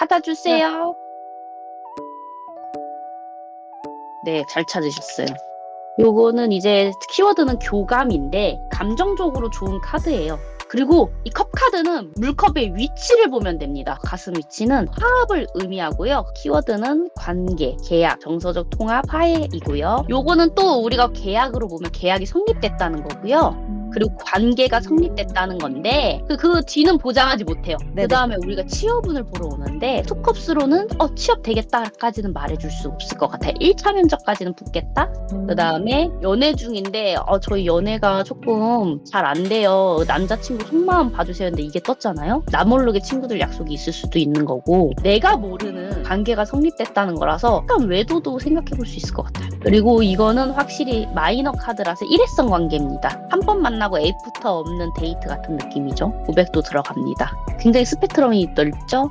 찾아주세요. 네, 잘 찾으셨어요. 요거는 이제 키워드는 교감인데 감정적으로 좋은 카드예요. 그리고 이 컵 카드는 물컵의 위치를 보면 됩니다. 가슴 위치는 화합을 의미하고요. 키워드는 관계, 계약, 정서적 통합, 화해이고요. 요거는 또 우리가 계약으로 보면 계약이 성립됐다는 거고요. 그리고 관계가 성립됐다는 건데 그, 그 뒤는 보장하지 못해요. 그 다음에 우리가 취업운을 보러 오는데 투컵스로는 어 취업 되겠다까지는 말해줄 수 없을 것 같아요. 1차 면접까지는 붙겠다. 그 다음에 연애 중인데 어 저희 연애가 조금 잘 안 돼요. 남자친구 속마음 봐주세요. 근데 이게 떴잖아요. 나 모르게 친구들 약속이 있을 수도 있는 거고 내가 모르는 관계가 성립됐다는 거라서 약간 외도도 생각해 볼 수 있을 것 같아요. 그리고 이거는 확실히 마이너 카드라서 일회성 관계입니다. 한 번 만나 고 애프터 없는 데이트 같은 느낌이죠. 고백도 들어갑니다. 굉장히 스펙트럼이 넓죠?